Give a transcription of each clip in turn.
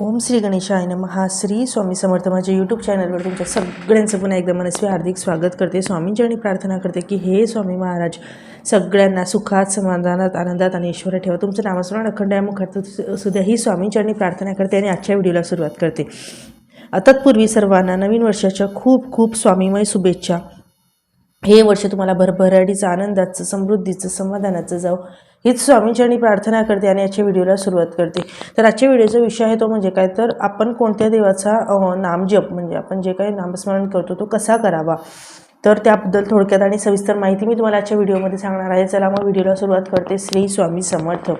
ओम श्री गणेशाय नमः. श्री स्वामी समर्थ माझ्या यूट्यूब चॅनलवर तुमच्या सगळ्यांचं पुन्हा एकदा मनस्वी हार्दिक स्वागत करते. स्वामींची प्रार्थना करते की हे स्वामी महाराज सगळ्यांना सुखात समाधानात आनंदात आणि ईश्वर ठेवा. तुमचं नामस्मरण अखंड या मुखात सुद्धा ही स्वामींची प्रार्थना करते आणि आजच्या व्हिडिओला सुरुवात करते. तत्पूर्वी सर्वांना नवीन वर्षाच्या खूप खूप स्वामीमय शुभेच्छा. हे वर्ष तुम्हाला भरभराटीचं आनंदाचं समृद्धीचं समाधानाचं जाऊ हीच स्वामींची प्रार्थना करते आणि आजच्या व्हिडिओला सुरुवात करते. तर आजच्या व्हिडिओचा विषय आहे तो म्हणजे काय? तर आपण कोणत्या देवाचा नामजप म्हणजे आपण जे काही नामस्मरण करतो तो कसा करावा? तर त्याबद्दल थोडक्यात आणि सविस्तर माहिती मी तुम्हाला आजच्या व्हिडिओमध्ये सांगणार आहे. चला मग व्हिडिओला सुरुवात करते. श्री स्वामी समर्थ.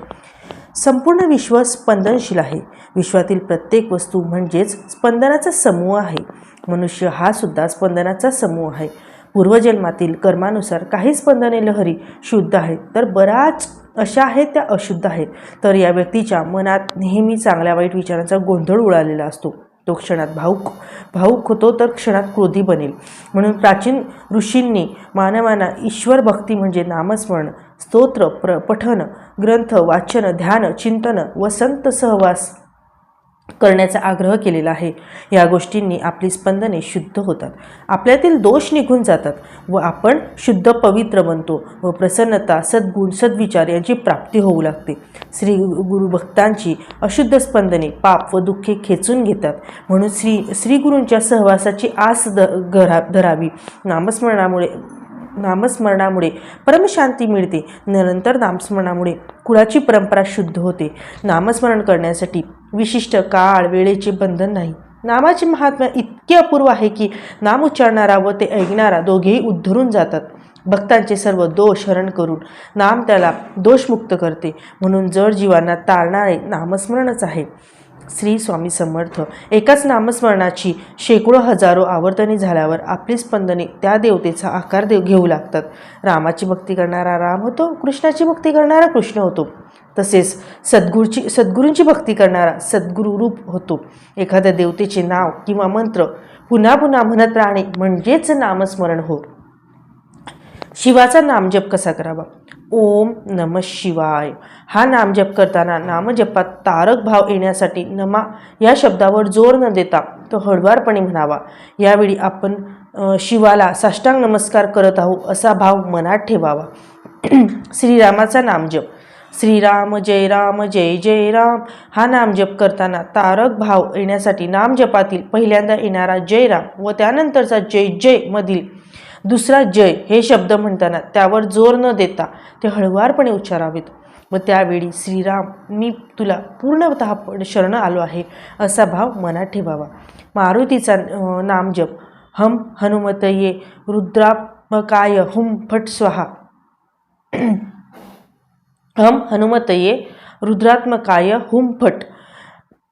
संपूर्ण विश्व स्पंदनशील आहे. विश्वातील प्रत्येक वस्तू म्हणजेच स्पंदनाचा समूह आहे. मनुष्य हा सुद्धा स्पंदनाचा समूह आहे. पूर्वजन्मातील कर्मानुसार काही स्पंदने लहरी शुद्ध आहेत तर बऱ्याच अशा आहेत त्या अशुद्ध आहेत. तर या व्यक्तीच्या मनात नेहमी चांगल्या वाईट विचारांचा गोंधळ उडालेला असतो. तो क्षणात भाऊक भाऊक होतो तर क्षणात क्रोधी बनेल. म्हणून प्राचीन ऋषींनी मानवांना ईश्वर भक्ती म्हणजे नामस्मरण स्तोत्र प्र पठन ग्रंथ वाचन ध्यान चिंतन व संत सहवास करण्याचा आग्रह केलेला आहे. या गोष्टींनी आपली स्पंदने शुद्ध होतात. आपल्यातील दोष निघून जातात व आपण शुद्ध पवित्र बनतो व प्रसन्नता सद्गुण सद्विचार यांची प्राप्ती होऊ लागते. श्री गुरुभक्तांची अशुद्ध स्पंदने पाप व दुःखे खेचून घेतात. म्हणून श्री श्रीगुरूंच्या सहवासाची आस द घरा धरावी. नामस्मरणामुळे नामस्मरणामुळे परमशांती मिळते. निरंतर नामस्मरणामुळे कुळाची परंपरा शुद्ध होते. नामस्मरण करण्यासाठी विशिष्ट काळ वेळेचे बंधन नाही. नामाचे महात्म्य इतके अपूर्व आहे की नाम उच्चारणारा व ते ऐकणारा दोघेही उद्धरून जातात. भक्तांचे सर्व दोष हरण करून नाम त्याला दोषमुक्त करते. म्हणून जड जीवांना तारणारे नामस्मरणच आहे. श्री स्वामी समर्थ. एकाच नामस्मरणाची शेकडो हजारो आवर्तने झाल्यावर आपली स्पंदने त्या देवतेचा आकार देव घेऊ लागतात. रामाची भक्ती करणारा राम होतो कृष्णाची भक्ती करणारा कृष्ण होतो. तसेच सद्गुरूची सद्गुरूंची भक्ती करणारा सद्गुरुरूप होतो. एखाद्या देवतेचे नाव किंवा मंत्र पुन्हा पुन्हा म्हणत राहणे म्हणजेच नामस्मरण हो. शिवाचा नामजप कसा करावा? ओम नम शिवाय. हा नामजप करताना नामजपात तारक भाव येण्यासाठी नमा या शब्दावर जोर न देता तो हळवारपणे म्हणावा. यावेळी आपण शिवाला साष्टांग नमस्कार करत आहोत असा भाव मनात ठेवावा. श्रीरामाचा नामजप श्रीराम जय राम जय जय राम. हा नामजप करताना तारक भाव येण्यासाठी नामजपातील पहिल्यांदा येणारा जय राम व त्यानंतरचा जय जय मधील दुसरा जय हे शब्द म्हणताना त्यावर जोर न देता ते हळुवारपणे उच्चारावेत. व त्यावेळी श्रीराम मी तुला पूर्णतः शरण आलो आहे असा भाव मनात ठेवावा. मारुतीचा नामजप हम हनुमतये रुद्रात्मकाय हुम फट स्वाहा. हम हनुमतये रुद्रात्मकाय हुम फट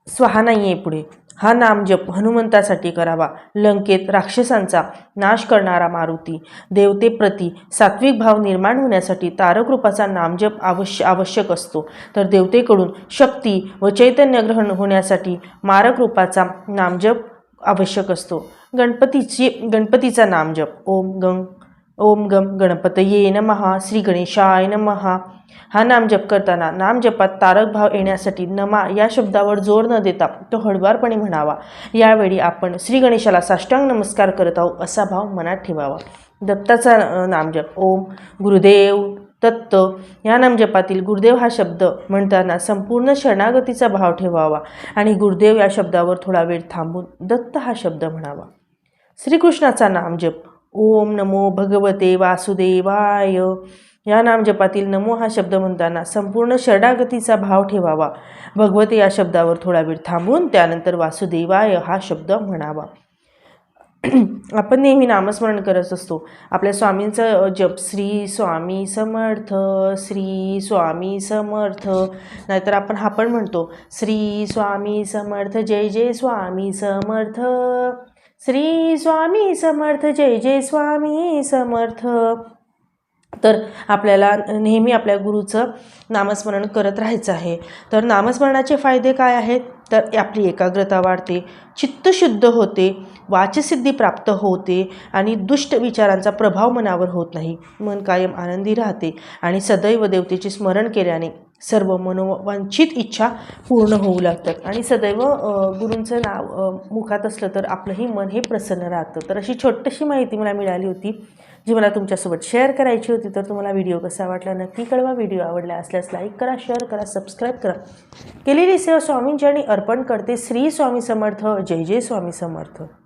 स्वाहा नाही आहे पुढे. हा नामजप हनुमंतासाठी करावा. लंकेत राक्षसांचा नाश करणारा मारुती. देवतेप्रती सात्विक भाव निर्माण होण्यासाठी तारकरूपाचा नामजप आवश्य आवश्यक असतो. तर देवतेकडून शक्ती व चैतन्य ग्रहण होण्यासाठी मारकरूपाचा नामजप आवश्यक असतो. गणपतीची गणपतीचा नामजप ओम गंग ओम गम गणपतये नमः श्री गणेशाय नमहा हा नामजप करताना नामजपात तारक भाव येण्यासाठी नमा या शब्दावर जोर न देता तो हळवारपणे म्हणावा. यावेळी आपण श्री गणेशाला साष्टांग नमस्कार करत आहोत असा भाव मनात ठेवावा. दत्ताचा नामजप ओम गुरुदेव दत्त. या नामजपातील गुरुदेव हा शब्द म्हणताना संपूर्ण शरणागतीचा भाव ठेवावा आणि गुरुदेव या शब्दावर थोडा वेळ थांबून दत्त हा शब्द म्हणावा. श्रीकृष्णाचा नामजप ओम नमो भगवते वासुदेवाय. या नामजपातील नमो हा शब्द म्हणताना संपूर्ण शरणागतीचा भाव ठेवावा. भगवते या शब्दावर थोडा वेळ थांबून त्यानंतर वासुदेवाय हा शब्द म्हणावा. आपण नेहमी नामस्मरण करत असतो. आपल्या स्वामींचं जप श्री स्वामी समर्थ श्री स्वामी समर्थ. नाहीतर आपण हा पण म्हणतो श्री स्वामी समर्थ जय जय स्वामी समर्थ. श्री स्वामी समर्थ जय जय स्वामी समर्थ. तर आपल्याला नेहमी आपल्या गुरुचं नामस्मरण करत राहायचं आहे. तर नामस्मरणाचे फायदे काय आहेत? तर आपली एकाग्रता वाढते चित्त शुद्ध होते वाचसिद्धी प्राप्त होते आणि दुष्ट विचारांचा प्रभाव मनावर होत नाही. मन कायम आनंदी राहते आणि सदैव देवतेचे स्मरण केल्याने सर्व मनोवांछित इच्छा पूर्ण होऊ लागतात. आणि सदैव गुरूंचं नाव मुखात असलं तर आपलंही मन हे प्रसन्न राहतं. तर अशी छोटीशी माहिती मला मिळाली होती जी मला तुमच्यासोबत शेअर करायची होती. तर तुम्हाला व्हिडिओ कसा वाटला नक्की कळवा. व्हिडिओ आवडला असल्यास लाईक करा शेअर करा सबस्क्राईब करा. केलेली सेवा स्वामींची आणि अर्पण करते श्री स्वामी समर्थ. जय जय स्वामी समर्थ.